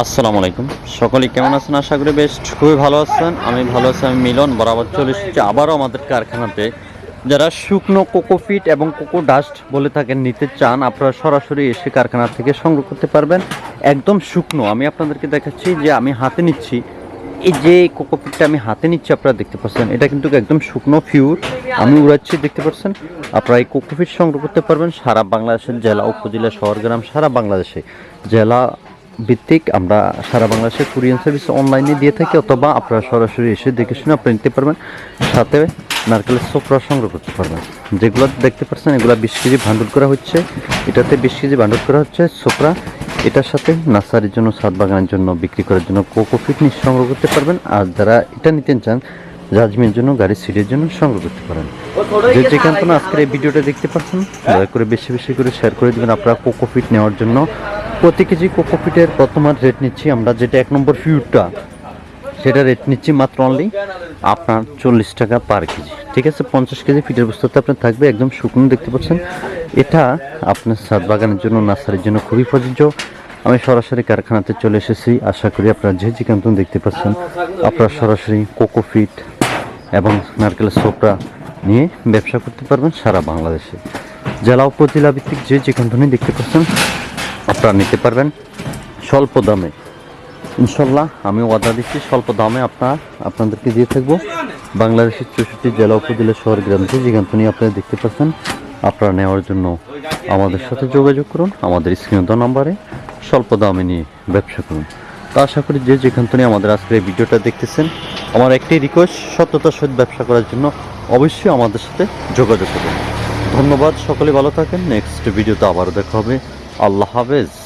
আসসালামু আলাইকুম। সকলে কেমন আছেন? আশা করি বেশ খুবই ভালো আছেন। আমি ভালো আছি, আমি মিলন। বরাবর চলে এসেছি আবারও আমাদের কারখানাতে। যারা শুকনো কোকোফিট এবং কোকো ডাস্ট বলে থাকেন, নিতে চান, আপনারা সরাসরি এসে কারখানা থেকে সংগ্রহ করতে পারবেন। একদম শুকনো। আমি আপনাদেরকে দেখাচ্ছি যে আমি হাতে নিচ্ছি। এই যে কোকোপিটটা আমি হাতে নিচ্ছি, আপনারা দেখতে পাচ্ছেন, এটা কিন্তু একদম শুকনো ফিউর। আমি উড়াচ্ছি, দেখতে পাচ্ছেন। আপনারা এই কোকোপিট সংগ্রহ করতে পারবেন সারা বাংলাদেশের জেলা, উপজেলা, শহর, গ্রাম, সারা বাংলাদেশে। জেলা ভিত্তিক আমরা সারা বাংলাদেশে কুরিয়ান সার্ভিস অনলাইনে দিয়ে থাকি, অথবা আপনারা সরাসরি এসে দেখে শুনে আপনারা নিতে পারবেন। সাথে নারকেলের সোপরা সংগ্রহ করতে পারবেন। যেগুলো দেখতে পাচ্ছেন, এগুলো বিশ কেজি ভান্ডুল করা হচ্ছে। এটাতে বিশ কেজি ভান্ডুল করা হচ্ছে সোপরা এটার সাথে নার্সারির জন্য সাত বাগানের জন্য, বিক্রি করার জন্য কোকো ফিটনেস সংগ্রহ করতে পারবেন। আর যারা এটা নিতে চান জাজমের জন্য, গাড়ির সিটের জন্য সংগ্রহ করতে পারেন। যে যেখান থেকে আজকের এই ভিডিওটা দেখতে পাচ্ছেন, দয়া করে বেশি বেশি করে শেয়ার করে দেবেন। আপনারা কোকোফিট নেওয়ার জন্য প্রতি কেজি কোকোফিটের বর্তমান রেট নিচ্ছি আমরা, যেটা এক নম্বর ফিউরটা সেটা রেট নিচ্ছি মাত্র অনলি আপনার চল্লিশ টাকা পার কেজি। ঠিক আছে, পঞ্চাশ কেজি ফিটের বস্তুতে আপনার থাকবে একদম শুকনো, দেখতে পাচ্ছেন? এটা আপনার সাত বাগানের জন্য, নার্সারির জন্য খুবই প্রযোজ্য। আমি সরাসরি কারখানাতে চলে এসেছি, আশা করি আপনারা যে যেখান থেকে দেখতে পাচ্ছেন, আপনারা সরাসরি কোকোফিট এবং নারকেলের সোপরা নিয়ে ব্যবসা করতে পারবেন সারা বাংলাদেশে। জেলা, উপজেলা ভিত্তিক যে যেখান থেকে দেখতে পাচ্ছেন আপনারা নিতে পারবেন স্বল্প দামে। ইনশাল্লাহ আমি ওয়াদা দিচ্ছি স্বল্প দামে আপনার, আপনাদেরকে দিয়ে থাকব। বাংলাদেশের চৌষট্টি জেলা উপজেলা শহর গ্রাম থেকে যেখান থেকে আপনারা দেখতে পাচ্ছেন, আপনারা নেওয়ার জন্য আমাদের সাথে যোগাযোগ করুন, আমাদের স্ক্রিন নাম্বারে স্বল্প দামে নিয়ে ব্যবসা করুন। তো আশা করি যে যেখান থেকে আমাদের আজকের এই ভিডিওটা দেখতেছেন, আমার একটি রিকোয়েস্ট সত্যতার সহিত ব্যবসা করার জন্য অবশ্যই আমাদের সাথে যোগাযোগ করুন। ধন্যবাদ, সকলে ভালো থাকেন। নেক্সট ভিডিওতে আবারও দেখা হবে। Allah'a bez.